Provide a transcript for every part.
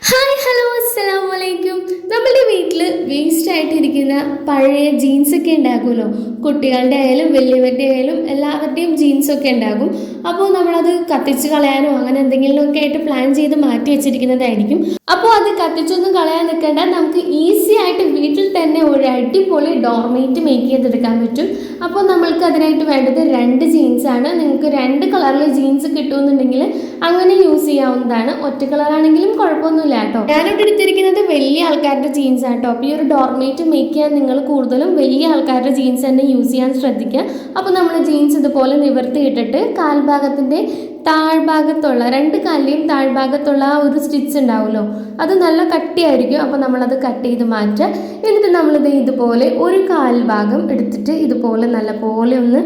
Hi hello അസ്സലാമു അലൈക്കും നമ്മുടെ വീട്ടിൽ വേസ്റ്റ് ആയിട്ടിരിക്കുന്ന പഴയ ജീൻസ് ഒക്കെ ഉണ്ടാകുമല്ലോ കുട്ടികളുടെ ആയാലും വലിയവരുടെ ആയാലും എല്ലാവരുടെയും ജീൻസൊക്കെ ഉണ്ടാകും. അപ്പോൾ നമ്മളത് കത്തിച്ച് കളയാനോ അങ്ങനെ എന്തെങ്കിലുമൊക്കെ ആയിട്ട് പ്ലാൻ ചെയ്ത് മാറ്റി വെച്ചിരിക്കുന്നതായിരിക്കും. അപ്പോൾ അത് കത്തിച്ചൊന്നും കളയാൻ നിൽക്കേണ്ട. നമുക്ക് ഈസി ആയിട്ട് വീട്ടിൽ തന്നെ ഒരു അടിപൊളി ഡോർമേറ്റ് മേക്ക് ചെയ്തെടുക്കാൻ പറ്റും. അപ്പോൾ നമ്മൾക്ക് അതിനായിട്ട് വേണ്ടത് രണ്ട് ജീൻസാണ് നിങ്ങൾക്ക് രണ്ട് കളറിലെ ജീൻസ് കിട്ടുമെന്നുണ്ടെങ്കിൽ അങ്ങനെ യൂസ് ചെയ്യാവുന്നതാണ്. ഒറ്റ കളറാണെങ്കിലും കുഴപ്പമൊന്നുമില്ല കേട്ടോ. ഞാനിവിടെ എടുത്തിരിക്കുന്നത് വലിയ ആൾക്കാരുടെ ജീൻസ് ആട്ടോ അപ്പോൾ ഈ ഒരു ഡോർമേറ്റ് മേക്ക് ചെയ്യാൻ നിങ്ങൾ കൂടുതലും വലിയ ആൾക്കാരുടെ ജീൻസ് തന്നെ യൂസ് ചെയ്യാൻ ശ്രദ്ധിക്കുക. അപ്പോൾ നമ്മൾ ജീൻസ് ഇതുപോലെ നിവർത്തിയിട്ടിട്ട് കാൽഭാഗത്തിന്റെ താഴ്ഭാഗത്തുള്ള രണ്ട് കാലിലെയും താഴ്ഭാഗത്തുള്ള ആ ഒരു സ്റ്റിച്ച് ഉണ്ടാവുമല്ലോ. അത് നല്ല കട്ടിയായിരിക്കും. അപ്പോൾ നമ്മളത് കട്ട് ചെയ്ത് മാറ്റുക. എന്നിട്ട് നമ്മളിത് ഇതുപോലെ ഒരു കാൽഭാഗം എടുത്തിട്ട് ഇതുപോലെ നല്ലപോലെ ഒന്ന്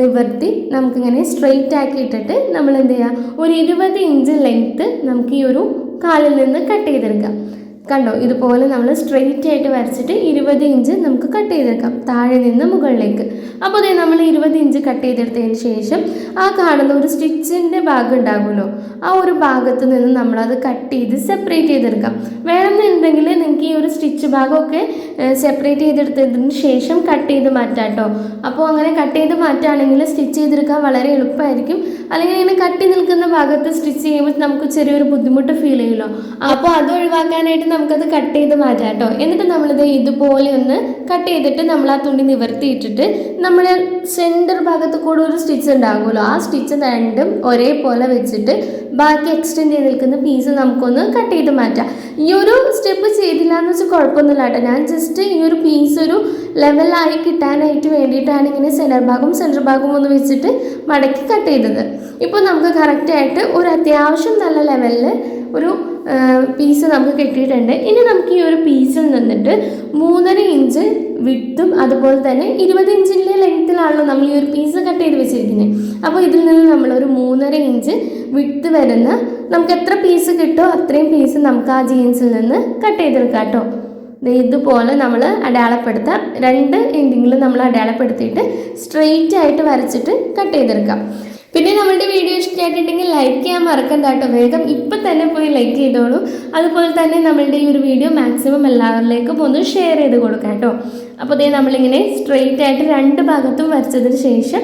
നിവർത്തി നമുക്കിങ്ങനെ സ്ട്രെയിറ്റ് ആക്കി ഇട്ടിട്ട് നമ്മൾ എന്ത് ചെയ്യുക? ഒരു ഇരുപത് ഇഞ്ച് ലെങ്ത്ത് നമുക്ക് ഈ ഒരു കാലിൽ നിന്ന് കട്ട് ചെയ്തെടുക്കാം കണ്ടോ ഇതുപോലെ നമ്മൾ സ്ട്രെയിറ്റ് ആയിട്ട് വരച്ചിട്ട് ഇരുപത് ഇഞ്ച് നമുക്ക് കട്ട് ചെയ്തെടുക്കാം താഴെ നിന്ന് മുകളിലേക്ക്. അപ്പോൾ അതേ നമ്മൾ ഇരുപത് ഇഞ്ച് കട്ട് ചെയ്തെടുത്തതിന് ശേഷം ആ കാണുന്ന ഒരു സ്റ്റിച്ചിന്റെ ഭാഗം ഉണ്ടാകുമല്ലോ ആ ഒരു ഭാഗത്ത് നിന്ന് നമ്മളത് കട്ട് ചെയ്ത് സെപ്പറേറ്റ് ചെയ്തെടുക്കാം. വേണമെന്നുണ്ടെങ്കിൽ നിങ്ങൾക്ക് ഈ ഒരു സ്റ്റിച്ച് ഭാഗമൊക്കെ സെപ്പറേറ്റ് ചെയ്തെടുത്തതിന് ശേഷം കട്ട് ചെയ്ത് മാറ്റാം കേട്ടോ. അപ്പോൾ അങ്ങനെ കട്ട് ചെയ്ത് മാറ്റുകയാണെങ്കിൽ സ്റ്റിച്ച് ചെയ്തെടുക്കാൻ വളരെ എളുപ്പമായിരിക്കും. അല്ലെങ്കിൽ ഇങ്ങനെ കട്ടി നിൽക്കുന്ന ഭാഗത്ത് സ്റ്റിച്ച് ചെയ്യുമ്പോൾ നമുക്ക് ചെറിയൊരു ബുദ്ധിമുട്ട് ഫീൽ ചെയ്യുമല്ലോ. അപ്പോൾ അത് ഒഴിവാക്കാനായിട്ട് നമുക്കത് കട്ട് ചെയ്ത് മാറ്റാം കേട്ടോ എന്നിട്ട് നമ്മളിത് ഇതുപോലെ ഒന്ന് കട്ട് ചെയ്തിട്ട് നമ്മൾ ആ തുണി നിവർത്തിയിട്ടിട്ട് നമ്മൾ സെന്റർ ഭാഗത്ത് കൂടെ ഒരു സ്റ്റിച്ച് ഉണ്ടാകുമല്ലോ. ആ സ്റ്റിച്ച് രണ്ടും ഒരേപോലെ വെച്ചിട്ട് ബാക്കി എക്സ്റ്റെൻഡ് ചെയ്ത് നിൽക്കുന്ന പീസ് നമുക്കൊന്ന് കട്ട് ചെയ്ത് മാറ്റാം. ഈ ഒരു സ്റ്റെപ്പ് ചെയ്തില്ല എന്ന് വെച്ചാൽ കുഴപ്പമൊന്നുമില്ല കേട്ടോ ഞാൻ ജസ്റ്റ് ഈ ഒരു പീസ് ഒരു ലെവലായി കിട്ടാനായിട്ട് വേണ്ടിയിട്ടാണ് ഇങ്ങനെ സെന്റർ ഭാഗവും സെന്റർ ഭാഗവും ഒന്ന് വെച്ചിട്ട് മടക്കി കട്ട് ചെയ്തത്. ഇപ്പോൾ നമുക്ക് കറക്റ്റായിട്ട് ഒരു അത്യാവശ്യം നല്ല ലെവലിൽ ഒരു പീസ് നമുക്ക് കിട്ടിയിട്ടുണ്ട്. ഇനി നമുക്ക് ഈ ഒരു പീസിൽ നിന്നിട്ട് മൂന്നര ഇഞ്ച് വിട്ടും അതുപോലെ തന്നെ ഇരുപത് ഇഞ്ചിന്റെ ലെങ്ത്തിലാണല്ലോ നമ്മൾ ഈ ഒരു പീസ് കട്ട് ചെയ്ത് വെച്ചിരിക്കുന്നത് അപ്പോൾ ഇതിൽ നിന്ന് നമ്മൾ ഒരു മൂന്നര ഇഞ്ച് വിട്ട് വരുന്ന നമുക്ക് എത്ര പീസ് കിട്ടുമോ അത്രയും പീസ് നമുക്ക് ആ ജീൻസിൽ നിന്ന് കട്ട് ചെയ്തെടുക്കാം കേട്ടോ. ഇതുപോലെ നമ്മൾ അടയാളപ്പെടുത്താം. രണ്ട് എൻഡിങ്ങിലും നമ്മൾ അടയാളപ്പെടുത്തിയിട്ട് സ്ട്രെയിറ്റ് ആയിട്ട് വരച്ചിട്ട് കട്ട് ചെയ്തെടുക്കാം. പിന്നെ നമ്മളുടെ വീഡിയോ ഇഷ്ടമായിട്ടുണ്ടെങ്കിൽ ലൈക്ക് ചെയ്യാൻ മറക്കണ്ട കേട്ടോ. വേഗം ഇപ്പം തന്നെ പോയി ലൈക്ക് ചെയ്തോളൂ. അതുപോലെ തന്നെ നമ്മളുടെ ഈ ഒരു വീഡിയോ മാക്സിമം എല്ലാവരിലേക്കും ഒന്ന് ഷെയർ ചെയ്ത് കൊടുക്കാം കേട്ടോ. അപ്പോൾ ഇതേ നമ്മളിങ്ങനെ സ്ട്രെയിറ്റ് ആയിട്ട് രണ്ട് ഭാഗത്തും വരച്ചതിന് ശേഷം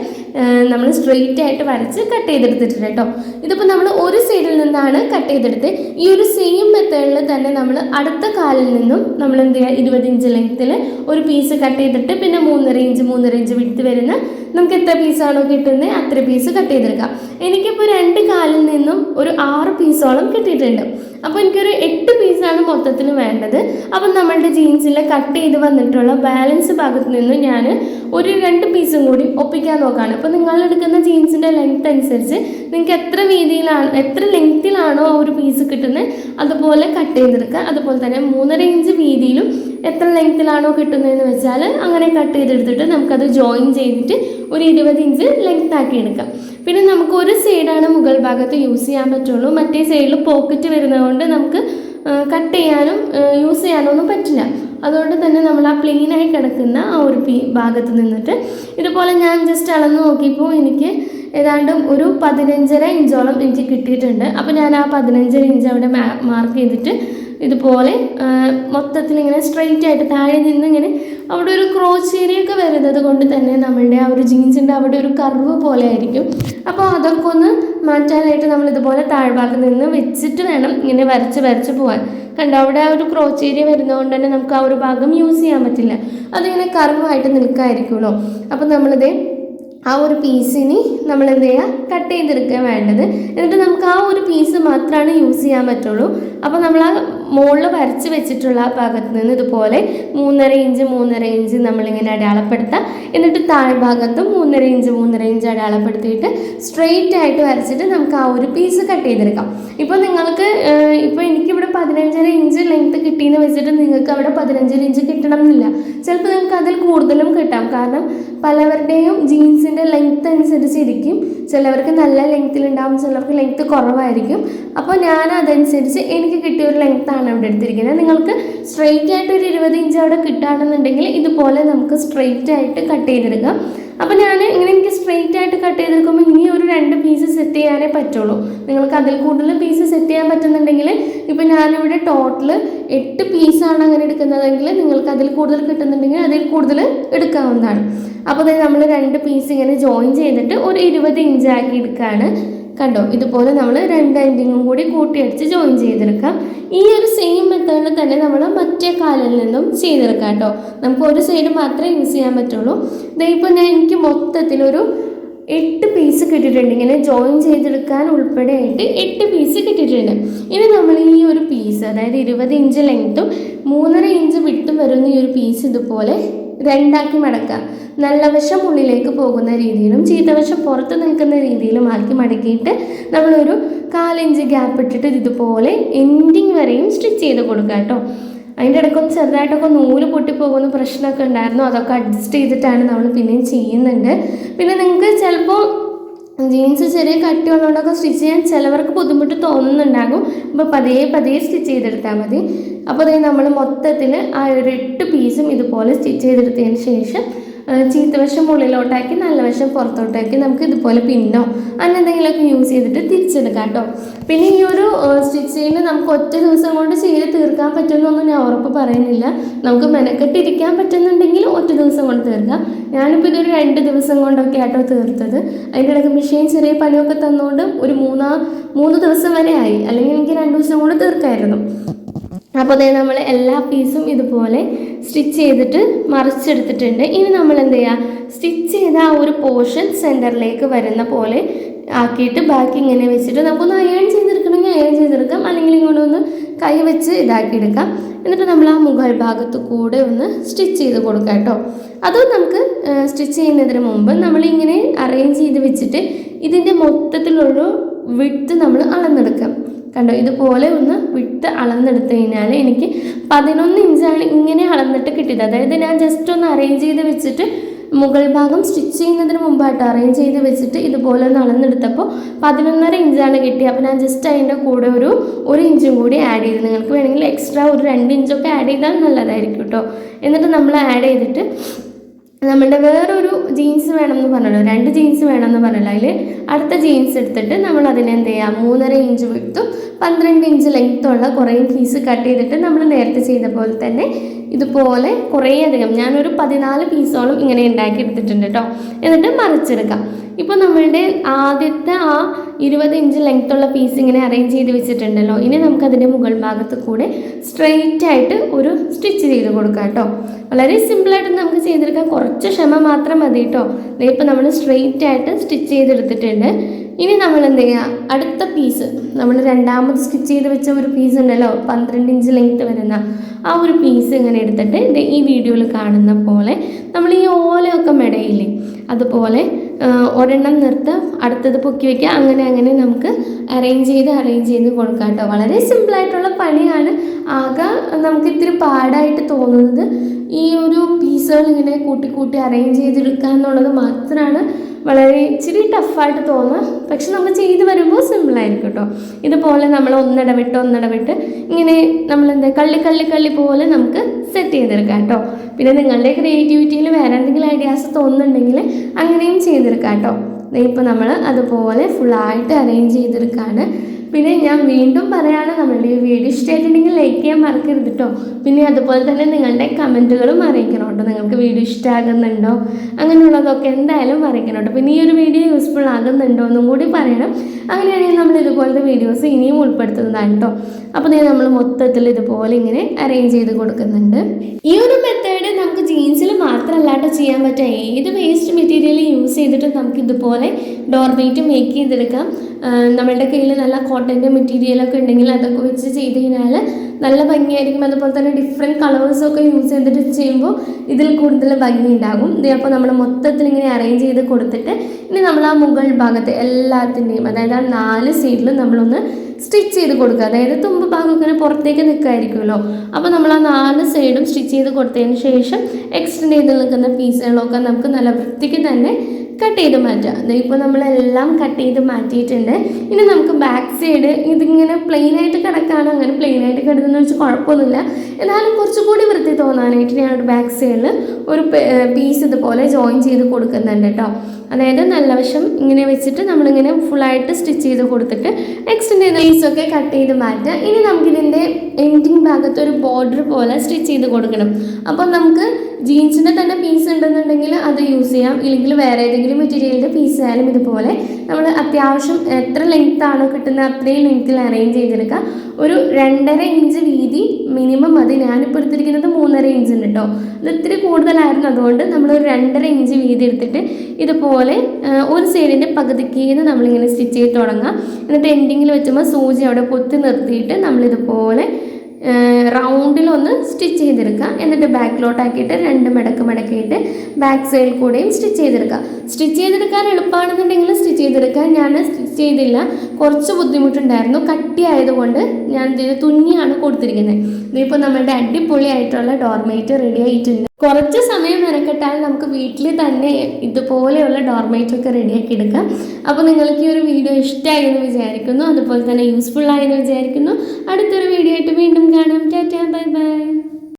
നമ്മൾ സ്ട്രെയിറ്റ് ആയിട്ട് വരച്ച് കട്ട് ചെയ്തെടുത്തിട്ടുണ്ട് കേട്ടോ ഇതിപ്പോൾ നമ്മൾ ഒരു സൈഡിൽ നിന്നാണ് കട്ട് ചെയ്തെടുത്ത് ഈ ഒരു സെയിം മെത്തേഡിൽ തന്നെ നമ്മൾ അടുത്ത കാലിൽ നിന്നും നമ്മൾ എന്ത് ചെയ്യുക ഇരുപത് ഇഞ്ച് ലെങ്ത്തിൽ ഒരു പീസ് കട്ട് ചെയ്തിട്ട് പിന്നെ മൂന്നര ഇഞ്ച് മൂന്നര ഇഞ്ച് വിട്ട് വരുന്ന നമുക്ക് എത്ര പീസാണോ കിട്ടുന്നത് അത്ര പീസ് കട്ട് ചെയ്തെടുക്കാം. എനിക്കിപ്പോൾ രണ്ട് കാലിൽ നിന്നും ഒരു ആറ് പീസോളം കിട്ടിയിട്ടുണ്ട്. അപ്പോൾ എനിക്കൊരു എട്ട് പീസാണ് മൊത്തത്തിൽ വേണ്ടത്. അപ്പം നമ്മളുടെ ജീൻസിലെ കട്ട് ചെയ്ത് വന്നിട്ടുള്ള ബാലൻസ് ഭാഗത്ത് നിന്ന് ഞാൻ ഒരു രണ്ട് പീസും കൂടി ഒപ്പിക്കാൻ നോക്കുകയാണ് അപ്പോൾ നിങ്ങൾ എടുക്കുന്ന ജീൻസിന്റെ ലെങ്ത് അനുസരിച്ച് നിങ്ങൾക്ക് എത്ര വീതിയിലാണ് എത്ര ലെങ്ത്തിലാണോ ആ ഒരു പീസ് കിട്ടുന്നത് അതുപോലെ കട്ട് ചെയ്തെടുക്കുക. അതുപോലെ തന്നെ മൂന്നര ഇഞ്ച് വീതിയിലും എത്ര ലെങ്ത്തിലാണോ കിട്ടുന്നതെന്ന് വെച്ചാൽ അങ്ങനെ കട്ട് ചെയ്തെടുത്തിട്ട് നമുക്കത് ജോയിൻ ചെയ്തിട്ട് ഒരു ഇരുപത് ഇഞ്ച് ലെങ്ത് ആക്കി എടുക്കാം. പിന്നെ നമുക്ക് ഒരു സൈഡാണ് മുകൾ ഭാഗത്ത് യൂസ് ചെയ്യാൻ പറ്റുള്ളൂ. മറ്റേ സൈഡിൽ പോക്കറ്റ് വരുന്നതുകൊണ്ട് നമുക്ക് കട്ട് ചെയ്യാനും യൂസ് ചെയ്യാനോ ഒന്നും പറ്റില്ല. അതുകൊണ്ട് തന്നെ നമ്മൾ ആ പ്ലെയിനായി കിടക്കുന്ന ആ ഒരു പീ ഭാഗത്ത് നിന്നിട്ട് ഇതുപോലെ ഞാൻ ജസ്റ്റ് അളന്ന് നോക്കിയപ്പോൾ എനിക്ക് ഏതാണ്ട് ഒരു പതിനഞ്ചര ഇഞ്ചോളം എനിക്ക് കിട്ടിയിട്ടുണ്ട്. അപ്പോൾ ഞാൻ ആ പതിനഞ്ചര ഇഞ്ച് അവിടെ മാർക്ക് ചെയ്തിട്ട് ഇതുപോലെ മൊത്തത്തിൽ ഇങ്ങനെ സ്ട്രെയിറ്റ് ആയിട്ട് താഴെ നിന്ന് ഇങ്ങനെ അവിടെ ഒരു ക്രോച്ച് ഏരിയൊക്കെ വരുന്നത് കൊണ്ട് തന്നെ നമ്മളുടെ ആ ഒരു ജീൻസിന്റെ അവിടെ ഒരു കർവ് പോലെ ആയിരിക്കും. അപ്പോൾ അതൊക്കെ ഒന്ന് മാറ്റാനായിട്ട് നമ്മൾ ഇതുപോലെ താഴ്ഭാഗത്ത് നിന്ന് വെച്ചിട്ട് വേണം ഇങ്ങനെ വരച്ച് വരച്ച് പോകാൻ കണ്ട അവിടെ ആ ഒരു ക്രോച്ച് ഏരിയ വരുന്നതുകൊണ്ട് തന്നെ നമുക്ക് ആ ഒരു ഭാഗം യൂസ് ചെയ്യാൻ പറ്റില്ല. അതിങ്ങനെ കർവായിട്ട് നിൽക്കായിരിക്കുമല്ലോ അപ്പോൾ നമ്മളിത് ആ ഒരു പീസിന് നമ്മൾ എന്ത് ചെയ്യുക കട്ട് ചെയ്തെടുക്കുക വേണ്ടത്. എന്നിട്ട് നമുക്ക് ആ ഒരു പീസ് മാത്രമാണ് യൂസ് ചെയ്യാൻ പറ്റുള്ളൂ. അപ്പോൾ നമ്മൾ ആ മുകളിൽ വരച്ച് വെച്ചിട്ടുള്ള ആ ഭാഗത്ത് നിന്ന് ഇതുപോലെ മൂന്നര ഇഞ്ച് മൂന്നര ഇഞ്ച് നമ്മളിങ്ങനെ അടയാളപ്പെടുത്താം. എന്നിട്ട് താഴെ ഭാഗത്തും മൂന്നര ഇഞ്ച് മൂന്നര ഇഞ്ച് അടയാളപ്പെടുത്തിയിട്ട് സ്ട്രെയിറ്റ് ആയിട്ട് വരച്ചിട്ട് നമുക്ക് ആ ഒരു പീസ് കട്ട് ചെയ്തെടുക്കാം. ഇപ്പോൾ നിങ്ങൾക്ക് ഇപ്പോൾ എനിക്കിവിടെ പതിനഞ്ചര ഇഞ്ച് ലെങ്ത്ത് കിട്ടിയെന്ന് വെച്ചിട്ട് നിങ്ങൾക്ക് അവിടെ പതിനഞ്ചര ഇഞ്ച് കിട്ടണം എന്നില്ല. ചിലപ്പോൾ നിങ്ങൾക്ക് അതിൽ കൂടുതലും കിട്ടാം. കാരണം പലവരുടെയും ജീൻസിന്റെ ലെങ്ത് അനുസരിച്ചിരിക്കും. ചിലവർക്ക് നല്ല ലെങ്ത്തിലുണ്ടാവും ചിലർക്ക് ലെങ്ത് കുറവായിരിക്കും. അപ്പോൾ ഞാൻ അതനുസരിച്ച് എനിക്ക് കിട്ടിയ ഒരു ലെങ്ത്താണ് ഇവിടെ എടുത്തിരിക്കുന്നത്. നിങ്ങൾക്ക് സ്ട്രെയിറ്റ് ആയിട്ട് ഒരു ഇരുപത് ഇഞ്ച് അവിടെ കിട്ടുകയാണെന്നുണ്ടെങ്കിൽ ഇതുപോലെ നമുക്ക് സ്ട്രെയിറ്റ് ആയിട്ട് കട്ട് ചെയ്തെടുക്കാം. അപ്പോൾ ഞാൻ ഇങ്ങനെ എനിക്ക് സ്ട്രെയിറ്റ് ആയിട്ട് കട്ട് ചെയ്തെടുക്കുമ്പോൾ ഇനി ഒരു രണ്ട് പീസ് സെറ്റ് ചെയ്യാനേ പറ്റുള്ളൂ. നിങ്ങൾക്ക് അതിൽ കൂടുതൽ പീസ് സെറ്റ് ചെയ്യാൻ പറ്റുന്നുണ്ടെങ്കിൽ ഇപ്പോൾ ഞാനിവിടെ ടോട്ടൽ എട്ട് പീസാണ് അങ്ങനെ എടുക്കുന്നതെങ്കിൽ നിങ്ങൾക്ക് അതിൽ കൂടുതൽ കിട്ടുന്നുണ്ടെങ്കിൽ അതിൽ കൂടുതൽ എടുക്കാവുന്നതാണ്. അപ്പോൾ നമ്മൾ രണ്ട് പീസ് ഇങ്ങനെ ജോയിൻ ചെയ്തിട്ട് ഒരു ഇരുപത് ഇഞ്ചാക്കി എടുക്കുകയാണ് കണ്ടോ? ഇതുപോലെ നമ്മൾ രണ്ട് എൻഡിങ്ങും കൂടി കൂട്ടിയടിച്ച് ജോയിൻ ചെയ്തെടുക്കാം. ഈ ഒരു സെയിം മെത്തേഡിൽ തന്നെ നമ്മൾ മറ്റേ കാലിൽ നിന്നും ചെയ്തെടുക്കാം കേട്ടോ. നമുക്ക് ഒരു സൈഡ് മാത്രമേ യൂസ് ചെയ്യാൻ പറ്റുള്ളൂ. ദേ ഇപ്പോൾ ഞാൻ എനിക്ക് മൊത്തത്തിലൊരു എട്ട് പീസ് കിട്ടിയിട്ടുണ്ട്. ഇങ്ങനെ ജോയിൻ ചെയ്തെടുക്കാൻ ഉൾപ്പെടെയായിട്ട് എട്ട് പീസ് കിട്ടിയിട്ടുണ്ട്. ഇനി നമ്മൾ ഈ ഒരു പീസ് അതായത് ഇരുപത് ഇഞ്ച് ലെങ്ത്തും മൂന്നര ഇഞ്ച് വിട്ടും വരുന്ന ഈ ഒരു പീസ് ഇതുപോലെ രണ്ടാക്കി മടക്കാം നല്ല വശം ഉള്ളിലേക്ക് പോകുന്ന രീതിയിലും ചീത്തവശം പുറത്ത് നിൽക്കുന്ന രീതിയിലും ആക്കി മടക്കിയിട്ട് നമ്മളൊരു കാലിഞ്ച് ഗ്യാപ്പ് ഇട്ടിട്ട് ഇതുപോലെ എൻഡിങ് വരെയും സ്റ്റിച്ച് ചെയ്ത് കൊടുക്കാം കേട്ടോ. അതിന്റെ ഇടയ്ക്കൊന്ന് ചെറുതായിട്ടൊക്കെ നൂൽ പൊട്ടിപ്പോകുന്ന പ്രശ്നമൊക്കെ ഉണ്ടായിരുന്നു. അതൊക്കെ അഡ്ജസ്റ്റ് ചെയ്തിട്ടാണ് നമ്മൾ പിന്നെയും ചെയ്യുന്നുണ്ട്. പിന്നെ നിങ്ങൾക്ക് ചിലപ്പോൾ ജീൻസ് ചെറിയ കട്ടിയുള്ളതുകൊണ്ടൊക്കെ സ്റ്റിച്ച് ചെയ്യാൻ ചിലവർക്ക് ബുദ്ധിമുട്ട് തോന്നുന്നുണ്ടാകും. അപ്പോൾ പതിയെ പതിയെ സ്റ്റിച്ച് ചെയ്തെടുത്താൽ മതി. അപ്പോൾ അതായത് നമ്മൾ മൊത്തത്തിൽ ആ ഒരു എട്ട് പീസും ഇതുപോലെ സ്റ്റിച്ച് ചെയ്തെടുത്തതിന് ശേഷം ചീത്തവശം ഉള്ളിലോട്ടാക്കി നല്ല വശം പുറത്തോട്ടാക്കി നമുക്ക് ഇതുപോലെ പിന്നോ അങ്ങനെ എന്തെങ്കിലുമൊക്കെ യൂസ് ചെയ്തിട്ട് തിരിച്ചെടുക്കാം കേട്ടോ. പിന്നെ ഈ ഒരു സ്റ്റിച്ചിങ് നമുക്ക് ഒറ്റ ദിവസം കൊണ്ട് ചെയ്ത് തീർക്കാൻ പറ്റുമെന്നൊന്നും ഞാൻ ഉറപ്പ് പറയുന്നില്ല. നമുക്ക് മെനക്കെട്ടിരിക്കാൻ പറ്റുന്നുണ്ടെങ്കിൽ ഒറ്റ ദിവസം കൊണ്ട് തീർക്കാം. ഞാനിപ്പോൾ ഇതൊരു രണ്ട് ദിവസം കൊണ്ടൊക്കെ ആട്ടോ തീർത്തത്. അതിന്റെ ഇടയ്ക്ക് മെഷീൻ ചെറിയ പണിയൊക്കെ തന്നുകൊണ്ട് ഒരു മൂന്നാ മൂന്ന് ദിവസം വരെ ആയി. അല്ലെങ്കിൽ എനിക്ക് രണ്ട് ദിവസം കൊണ്ട് തീർക്കായിരുന്നു. അപ്പോൾ അതേ നമ്മൾ എല്ലാ പീസും ഇതുപോലെ സ്റ്റിച്ച് ചെയ്തിട്ട് മറിച്ചെടുത്തിട്ടുണ്ട്. ഇനി നമ്മൾ എന്ത് ചെയ്യുക സ്റ്റിച്ച് ചെയ്ത ആ ഒരു പോർഷൻ സെന്ററിലേക്ക് വരുന്ന പോലെ ആക്കിയിട്ട് ബാക്കി ഇങ്ങനെ വെച്ചിട്ട് നമുക്കൊന്ന് അയൺ ചെയ്തെടുക്കണമെങ്കിൽ അയൺ ചെയ്തെടുക്കാം അല്ലെങ്കിൽ ഇങ്ങോട്ടൊന്ന് കൈ വെച്ച് ഇതാക്കിയെടുക്കാം. എന്നിട്ട് നമ്മൾ ആ മുകൾ ഭാഗത്ത് കൂടെ ഒന്ന് സ്റ്റിച്ച് ചെയ്ത് കൊടുക്കാം കേട്ടോ. അതും നമുക്ക് സ്റ്റിച്ച് ചെയ്യുന്നതിന് മുമ്പ് നമ്മളിങ്ങനെ അറേഞ്ച് ചെയ്ത് വെച്ചിട്ട് ഇതിന്റെ മൊത്തത്തിലുള്ള വിട്ട് നമ്മൾ അളന്നെടുക്കാം. കണ്ടോ? ഇതുപോലെ ഒന്ന് വിട്ട് അളന്നെടുത്ത് കഴിഞ്ഞാൽ എനിക്ക് പതിനൊന്ന് ഇഞ്ചാണ് ഇങ്ങനെ അളന്നിട്ട് കിട്ടിയത്. അതായത് ഞാൻ ജസ്റ്റ് ഒന്ന് അറേഞ്ച് ചെയ്ത് വെച്ചിട്ട് മുകൾ ഭാഗം സ്റ്റിച്ച് ചെയ്യുന്നതിന് മുമ്പായിട്ട് അറേഞ്ച് ചെയ്ത് വെച്ചിട്ട് ഇതുപോലെ ഒന്ന് അളന്നെടുത്തപ്പോൾ പതിനൊന്നര ഇഞ്ചാണ് കിട്ടിയത്. അപ്പോൾ ഞാൻ ജസ്റ്റ് അതിന്റെ കൂടെ ഒരു ഒരു ഇഞ്ചും കൂടി ആഡ് ചെയ്ത്. നിങ്ങൾക്ക് വേണമെങ്കിൽ എക്സ്ട്രാ ഒരു രണ്ട് ഇഞ്ചൊക്കെ ആഡ് ചെയ്താൽ നല്ലതായിരിക്കും കേട്ടോ. എന്നിട്ട് നമ്മൾ ആഡ് ചെയ്തിട്ട് നമ്മളുടെ വേറൊരു ജീൻസ് വേണമെന്ന് പറഞ്ഞല്ലോ. രണ്ട് ജീൻസ് വേണമെന്ന് പറഞ്ഞല്ലോ. അതിൽ അടുത്ത ജീൻസ് എടുത്തിട്ട് നമ്മൾ അതിനെ എന്ത് ചെയ്യുക മൂന്നര ഇഞ്ച് വിട്ടും പന്ത്രണ്ട് ഇഞ്ച് ലെങ്ത്തുള്ള കുറേ പീസ് കട്ട് ചെയ്തിട്ട് നമ്മൾ നേരത്തെ ചെയ്ത പോലെ തന്നെ ഇതുപോലെ കുറേയധികം ഞാനൊരു പതിനാല് പീസോളം ഇങ്ങനെ ഉണ്ടാക്കി എടുത്തിട്ടുണ്ട് കേട്ടോ എന്നിട്ട് മറിച്ചെടുക്കാം. ഇപ്പോൾ നമ്മളുടെ ആദ്യത്തെ ആ ഇരുപത് ഇഞ്ച് ലെങ്ത്തുള്ള പീസ് ഇങ്ങനെ അറേഞ്ച് ചെയ്ത് വെച്ചിട്ടുണ്ടല്ലോ. ഇനി നമുക്കതിന്റെ മുകൾ ഭാഗത്ത് കൂടെ സ്ട്രെയിറ്റ് ആയിട്ട് ഒരു സ്റ്റിച്ച് ചെയ്ത് കൊടുക്കാം കേട്ടോ വളരെ സിമ്പിളായിട്ട് നമുക്ക് ചെയ്തെടുക്കാൻ കുറച്ച് ക്ഷമ മാത്രം മതി കേട്ടോ ഇപ്പോൾ നമ്മൾ സ്ട്രെയിറ്റ് ആയിട്ട് സ്റ്റിച്ച് ചെയ്തെടുത്തിട്ടുണ്ട്. ഇനി നമ്മൾ എന്ത് ചെയ്യുക അടുത്ത പീസ് നമ്മൾ രണ്ടാമത് സ്റ്റിച്ച് ചെയ്ത് വെച്ച ഒരു പീസ് ഉണ്ടല്ലോ പന്ത്രണ്ട് ഇഞ്ച് ലെങ്ത്ത് വരുന്ന ആ ഒരു പീസ് ഇങ്ങനെ എടുത്തിട്ട് ഈ വീഡിയോയിൽ കാണുന്ന പോലെ നമ്മൾ ഈ ഓലയൊക്കെ മെടയില്ലേ അതുപോലെ ഒരെണ്ണം നിർത്തുക അടുത്തത് പൊക്കി വയ്ക്കുക അങ്ങനെ അങ്ങനെ നമുക്ക് അറേഞ്ച് ചെയ്ത് അറേഞ്ച് ചെയ്ത് കൊടുക്കാം കേട്ടോ. വളരെ സിമ്പിളായിട്ടുള്ള പണിയാണ്. ആകെ നമുക്ക് ഇത്തിരി പാടായിട്ട് തോന്നുന്നത് ഈ ഒരു പീസുകൾ ഇങ്ങനെ കൂട്ടി കൂട്ടി അറേഞ്ച് ചെയ്തെടുക്കുക എന്നുള്ളത് മാത്രമാണ് വളരെ ഇച്ചിരി ടഫായിട്ട് തോന്നുക പക്ഷെ നമ്മൾ ചെയ്ത് വരുമ്പോൾ സിമ്പിളായിരിക്കും കേട്ടോ ഇതുപോലെ നമ്മൾ ഒന്നിടവിട്ട് ഒന്നിടവിട്ട് ഇങ്ങനെ നമ്മൾ എന്താ കള്ളി കള്ളി കള്ളി പോലെ നമുക്ക് സെറ്റ് ചെയ്തെടുക്കാം കേട്ടോ പിന്നെ നിങ്ങളുടെ ക്രിയേറ്റിവിറ്റിയിൽ വേറെ എന്തെങ്കിലും ഐഡിയാസ് തോന്നുന്നുണ്ടെങ്കിൽ അങ്ങനെയും ചെയ്തെടുക്കാം കേട്ടോ ഇപ്പോൾ നമ്മൾ അതുപോലെ ഫുള്ളായിട്ട് അറേഞ്ച് ചെയ്തെടുക്കുകയാണ് പിന്നെ ഞാൻ വീണ്ടും പറയാണ് നമ്മളുടെ ഈ വീഡിയോ ഇഷ്ടമായിട്ടുണ്ടെങ്കിൽ ലൈക്ക് ചെയ്യാൻ മറക്കരുത് കേട്ടോ പിന്നെ അതുപോലെ തന്നെ നിങ്ങളുടെ കമന്റുകളും അറിയിക്കണം കേട്ടോ നിങ്ങൾക്ക് വീഡിയോ ഇഷ്ടമാകുന്നുണ്ടോ അങ്ങനെയുള്ളതൊക്കെ എന്തായാലും അറിയിക്കണം കേട്ടോ പിന്നെ ഈ ഒരു വീഡിയോ യൂസ്ഫുൾ ആകുന്നുണ്ടോ എന്നും കൂടി പറയണം. അങ്ങനെയാണെങ്കിൽ നമ്മൾ ഇതുപോലത്തെ വീഡിയോസ് ഇനിയും ഉൾപ്പെടുത്തുന്നതാണ് കേട്ടോ അപ്പോൾ നീ നമ്മൾ മൊത്തത്തിൽ ഇതുപോലെ ഇങ്ങനെ അറേഞ്ച് ചെയ്ത് കൊടുക്കുന്നുണ്ട്. ഈ ഒരു മെത്തേഡ് നമുക്ക് ജീൻസിൽ മാത്രമല്ലാട്ടോ ചെയ്യാൻ പറ്റുക. ഏത് വേസ്റ്റ് മെറ്റീരിയൽ യൂസ് ചെയ്തിട്ട് നമുക്ക് ഇതുപോലെ ഡോർമേറ്റ് മേക്ക് ചെയ്തെടുക്കാം. നമ്മളുടെ കയ്യിൽ നല്ല കോട്ടന്റെ മെറ്റീരിയലൊക്കെ ഉണ്ടെങ്കിൽ അതൊക്കെ വെച്ച് ചെയ്ത് കഴിഞ്ഞാൽ നല്ല ഭംഗിയായിരിക്കും. അതുപോലെ തന്നെ ഡിഫറെന്റ് കളേഴ്സൊക്കെ യൂസ് ചെയ്തിട്ട് ചെയ്യുമ്പോൾ ഇതിൽ കൂടുതൽ ഭംഗി ഉണ്ടാകും. ഇത് അപ്പോൾ നമ്മൾ മൊത്തത്തിൽ ഇങ്ങനെ അറേഞ്ച് ചെയ്ത് കൊടുത്തിട്ട് ഇനി നമ്മൾ ആ മുകൾ ഭാഗത്ത് എല്ലാത്തിന്റെയും അതായത് ആ നാല് സൈഡിലും നമ്മളൊന്ന് സ്റ്റിച്ച് ചെയ്ത് കൊടുക്കുക. അതായത് തുമ്പ് ഭാഗം ഇങ്ങനെ പുറത്തേക്ക് നിൽക്കുമായിരിക്കുമല്ലോ അപ്പോൾ നമ്മൾ ആ നാല് സൈഡും സ്റ്റിച്ച് ചെയ്ത് കൊടുത്തതിന് ശേഷം എക്സ്റ്റെൻഡ് ചെയ്ത് നിൽക്കുന്ന പീസുകളൊക്കെ നമുക്ക് നല്ല വൃത്തിക്ക് തന്നെ കട്ട് ചെയ്ത് മാറ്റുക ദേ ഇപ്പോൾ നമ്മളെല്ലാം കട്ട് ചെയ്ത് മാറ്റിയിട്ടുണ്ട്. ഇനി നമുക്ക് ബാക്ക് സൈഡ് ഇതിങ്ങനെ പ്ലെയിനായിട്ട് കിടക്കാണ്. അങ്ങനെ പ്ലെയിനായിട്ട് കിടക്കുന്ന വെച്ച് കുഴപ്പമൊന്നുമില്ല. എന്നാലും കുറച്ചുകൂടി വൃത്തി തോന്നാനായിട്ട് ഞാൻ ബാക്ക് സൈഡിൽ ഒരു പീസ് ഇതുപോലെ ജോയിൻ ചെയ്ത് കൊടുക്കുന്നുണ്ട് കേട്ടോ. അതായത് നല്ല വശം ഇങ്ങനെ വെച്ചിട്ട് നമ്മളിങ്ങനെ ഫുള്ളായിട്ട് സ്റ്റിച്ച് ചെയ്ത് കൊടുത്തിട്ട് ചെയ്ത ഒക്കെ കട്ട് ചെയ്ത് മാറ്റുക. ഇനി നമുക്കിതിന്റെ എൻഡിങ് ഭാഗത്ത് ഒരു ബോർഡർ പോലെ സ്റ്റിച്ച് ചെയ്ത് കൊടുക്കണം. അപ്പോൾ നമുക്ക് ജീൻസിന്റെ തന്നെ പീസ് ഉണ്ടെന്നുണ്ടെങ്കിൽ അത് യൂസ് ചെയ്യാം. ഇല്ലെങ്കിൽ വേറെ ഏതെങ്കിലും മെറ്റീരിയലിന്റെ പീസ് ആയാലും ഇതുപോലെ നമ്മൾ അത്യാവശ്യം എത്ര ലെങ്ത് ആണോ കിട്ടുന്നത് അത്രയും ലെങ്ത്തിൽ അറേഞ്ച് ചെയ്തെടുക്കുക. ഒരു രണ്ടര ഇഞ്ച് വീതി മിനിമം മതി ഞാനിപ്പോൾ എടുത്തിരിക്കുന്നത് മൂന്നര ഇഞ്ച് ഉണ്ട് കേട്ടോ ഇത് ഇത്തിരി കൂടുതലായിരുന്നു. അതുകൊണ്ട് നമ്മൾ ഒരു രണ്ടര ഇഞ്ച് വീതി എടുത്തിട്ട് ഇതുപോലെ ആ, ഒരു സൈഡിന്റെ പകുതിക്കേന്ന് നമ്മളിങ്ങനെ സ്റ്റിച്ച് ചെയ്ത് തുടങ്ങാം. എന്നിട്ട് എൻഡിങ്ങിൽ വെച്ചുമ്പോൾ സൂചി അവിടെ പൊത്തി നിർത്തിയിട്ട് നമ്മളിതുപോലെ റൗണ്ടിലൊന്ന് സ്റ്റിച്ച് ചെയ്തെടുക്കുക എന്നിട്ട് ബാക്കിലോട്ടാക്കിയിട്ട് രണ്ട് മടക്ക് മടക്കിയിട്ട് ബാക്ക് സൈഡിൽ കൂടെയും സ്റ്റിച്ച് ചെയ്തെടുക്കുക സ്റ്റിച്ച് ചെയ്തെടുക്കാൻ എളുപ്പമാണെന്നുണ്ടെങ്കിൽ സ്റ്റിച്ച് ചെയ്തെടുക്കാൻ ഞാൻ സ്റ്റിച്ച് ചെയ്തില്ല. കുറച്ച് ബുദ്ധിമുട്ടുണ്ടായിരുന്നു. കട്ടിയായതുകൊണ്ട് ഞാൻ ഇതിന് തുന്നിയാണ് കൊടുത്തിരിക്കുന്നത്. ഇതിപ്പോൾ നമ്മുടെ അടിപൊളിയായിട്ടുള്ള ഡോർമേറ്റ് റെഡി ആയിട്ടുണ്ട്. കുറച്ച് സമയം മെനക്കെട്ടാൽ നമുക്ക് വീട്ടിൽ തന്നെ ഇതുപോലെയുള്ള ഡോർമേറ്റ് ഒക്കെ റെഡിയാക്കി എടുക്കാം. അപ്പോൾ നിങ്ങൾക്ക് ഈ ഒരു വീഡിയോ ഇഷ്ടമായി എന്ന് വിചാരിക്കുന്നു. അതുപോലെ തന്നെ യൂസ്ഫുൾ ആയെന്ന് വിചാരിക്കുന്നു. അടുത്തൊരു വീഡിയോ ആയിട്ട് വീണ്ടും കാണാം. Tata bye bye.